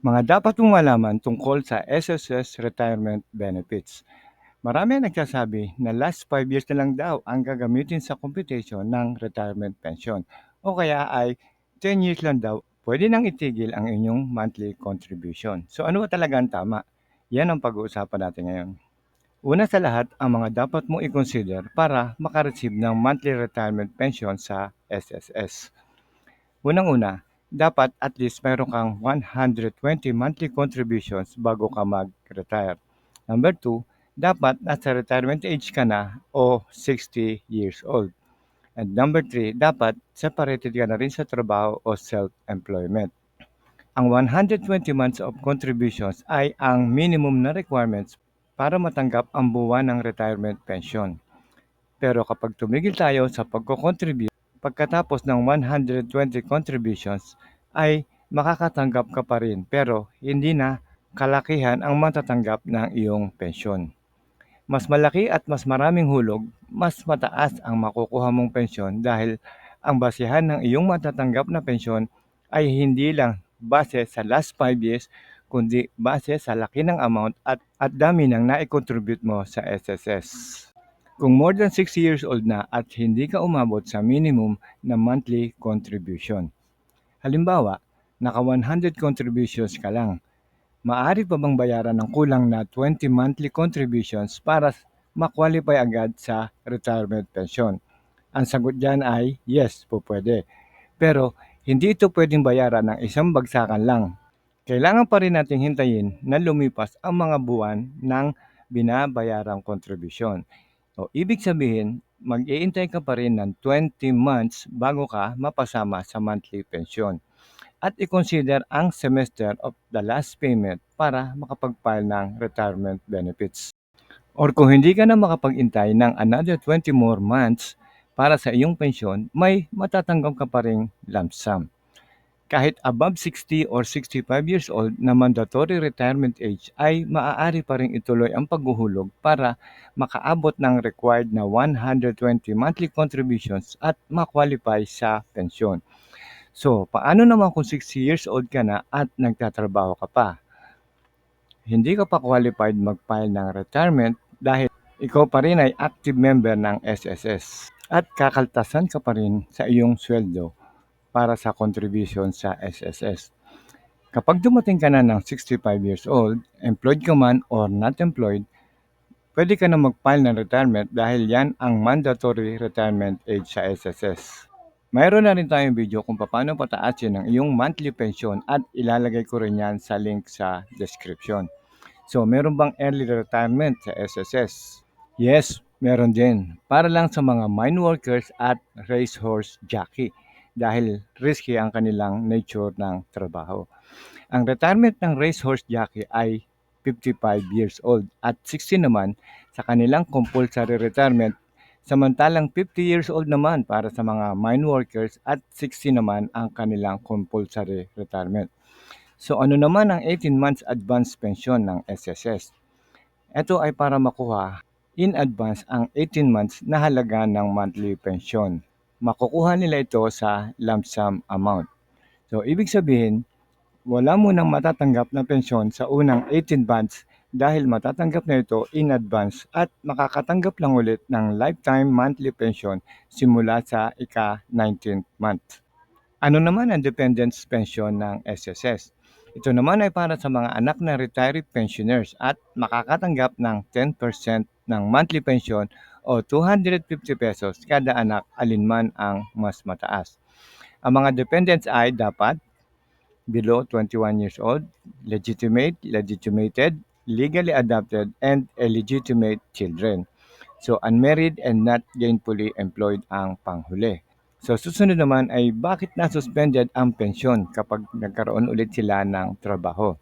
Mga dapat mong malaman tungkol sa SSS Retirement Benefits. Marami ang nagsasabi na last 5 years na lang daw ang gagamitin sa computation ng retirement pension o kaya ay 10 years lang daw pwede nang itigil ang inyong monthly contribution. So ano ba talaga ang tama? Yan ang pag-uusapan natin ngayon. Una sa lahat, ang mga dapat mong i-consider para makareceive ng monthly retirement pension sa SSS. Unang-una, dapat at least mayroon kang 120 monthly contributions bago ka mag-retire. Number two, dapat nasa retirement age ka na o 60 years old. And number three, dapat separated ka na rin sa trabaho o self-employment. Ang 120 months of contributions ay ang minimum na requirements para matanggap ang buwan ng retirement pension. Pero kapag tumigil tayo sa pagko-contribute, pagkatapos ng 120 contributions ay makakatanggap ka pa rin pero hindi na kalakihan ang matatanggap ng iyong pensyon. Mas malaki at mas maraming hulog, mas mataas ang makukuha mong pensyon dahil ang basihan ng iyong matatanggap na pensyon ay hindi lang base sa last 5 years, kundi base sa laki ng amount at, at dami ng nai-contribute mo sa SSS. Kung more than 60 years old na at hindi ka umabot sa minimum na monthly contribution. Halimbawa, naka 100 contributions ka lang. Maaari pa bang bayaran ng kulang na 20 monthly contributions para ma-qualify agad sa retirement pension? Ang sagot dyan ay yes, po pwede. Pero hindi ito pwedeng bayaran ng isang bagsakan lang. Kailangan pa rin nating hintayin na lumipas ang mga buwan ng binabayarang contribution. O ibig sabihin, mag-iintay ka pa rin ng 20 months bago ka mapasama sa monthly pension at i-consider ang semester of the last payment para makapag-file ng retirement benefits. Or kung hindi ka na makapag-intay ng another 20 more months para sa iyong pensyon, may matatanggap ka pa ring lump sum. Kahit above 60 or 65 years old na mandatory retirement age ay maaari pa rin ituloy ang paghuhulog para makaabot ng required na 120 monthly contributions at makwalify sa pensyon. So, paano naman kung 60 years old ka na at nagtatrabaho ka pa? Hindi ka pa qualified mag-file ng retirement dahil ikaw pa rin ay active member ng SSS at kakaltasan ka pa rin sa iyong sweldo para sa contribution sa SSS. Kapag dumating ka na ng 65 years old, employed ka man or not employed, pwede ka na mag-file ng retirement dahil yan ang mandatory retirement age sa SSS. Mayroon na rin tayong video kung paano pataasin ang iyong monthly pension at ilalagay ko rin yan sa link sa description. So, meron bang early retirement sa SSS? Yes, meron din. Para lang sa mga mine workers at racehorse jockey dahil risky ang kanilang nature ng trabaho. Ang retirement ng racehorse jockey ay 55 years old at 60 naman sa kanilang compulsory retirement Samantalang 50 years old naman para sa mga mine workers at 60 naman ang kanilang compulsory retirement. So ano naman ang 18 months advance pension ng SSS? Ito ay para makuha in advance ang 18 months na halaga ng monthly pension. Makukuha nila ito sa lump sum amount. So ibig sabihin, wala mo nang matatanggap na pensyon sa unang 18 months dahil matatanggap na ito in advance at makakatanggap lang ulit ng lifetime monthly pension simula sa ika-19th month. Ano naman ang dependence pension ng SSS? Ito naman ay para sa mga anak na retired pensioners at makakatanggap ng 10% ng monthly pension o 250 pesos kada anak alinman ang mas mataas. Ang mga dependents ay dapat below 21 years old, legitimate, legitimated, legally adopted, and illegitimate children. So, unmarried and not gainfully employed ang panghuli. So, susunod naman ay bakit na-suspended ang pensyon kapag nagkaroon ulit sila ng trabaho.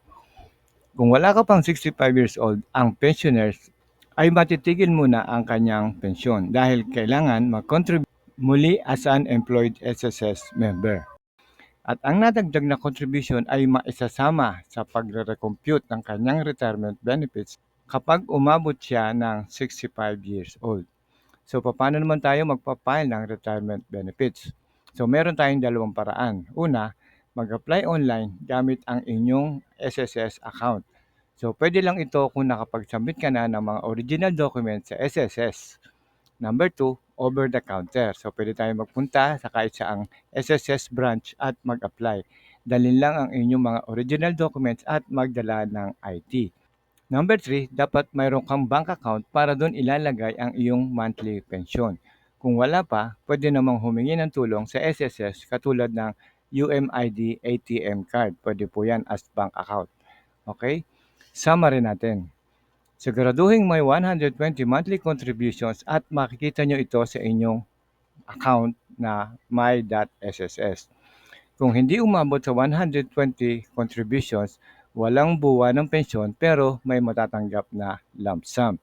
Kung wala ka pang 65 years old, ang pensioners ay matitigil muna ang kanyang pensyon dahil kailangan mag-contribute muli as an employed SSS member. At ang nadagdag na contribution ay maisasama sa pagre-recompute ng kanyang retirement benefits kapag umabot siya ng 65 years old. So, paano naman tayo magpa-file ng retirement benefits? So, meron tayong dalawang paraan. Una, mag-apply online gamit ang inyong SSS account. So, pwede lang ito kung nakapag-submit ka na ng mga original documents sa SSS. Number two, over the counter. So, pwede tayo magpunta sa kahit saang SSS branch at mag-apply. Dalhin lang ang inyong mga original documents at magdala ng ID. Number three, dapat mayroon kang bank account para doon ilalagay ang iyong monthly pension. Kung wala pa, pwede namang humingi ng tulong sa SSS katulad ng UMID ATM card. Pwede po yan as bank account. Okay? Summary natin. Siguraduhin may 120 monthly contributions at makikita nyo ito sa inyong account na my.sss. Kung hindi umabot sa 120 contributions, walang buwan ng pensyon pero may matatanggap na lump sum.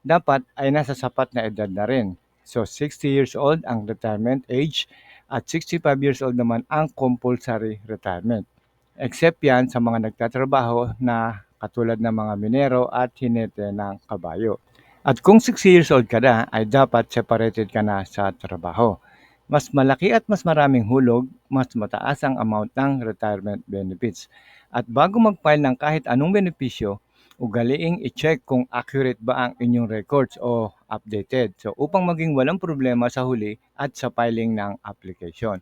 Dapat ay nasa sapat na edad na rin. So 60 years old ang retirement age at 65 years old naman ang compulsory retirement. Except yan sa mga nagtatrabaho na katulad ng mga minero at hinete ng kabayo. At kung 60 years old ka na, ay dapat separated ka na sa trabaho. Mas malaki at mas maraming hulog, mas mataas ang amount ng retirement benefits. At bago mag-file ng kahit anong benepisyo, ugaliing i-check kung accurate ba ang inyong records o updated. So upang maging walang problema sa huli at sa filing ng application.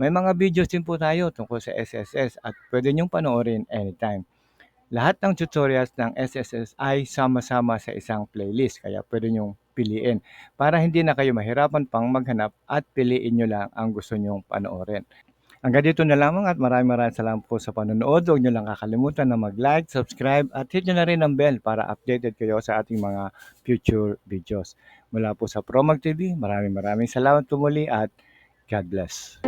May mga videos din po tayo tungkol sa SSS at pwede niyong panoorin anytime. Lahat ng tutorials ng SSS ay sama-sama sa isang playlist kaya pwede niyong piliin para hindi na kayo mahirapan pang maghanap at piliin nyo lang ang gusto nyong panoorin. Hanggang dito na lamang at maraming maraming salamat po sa panonood. Huwag nyo lang kakalimutan na mag-like, subscribe at hit nyo na rin ang bell para updated kayo sa ating mga future videos. Mula po sa Promag TV, maraming maraming salamat po at God bless.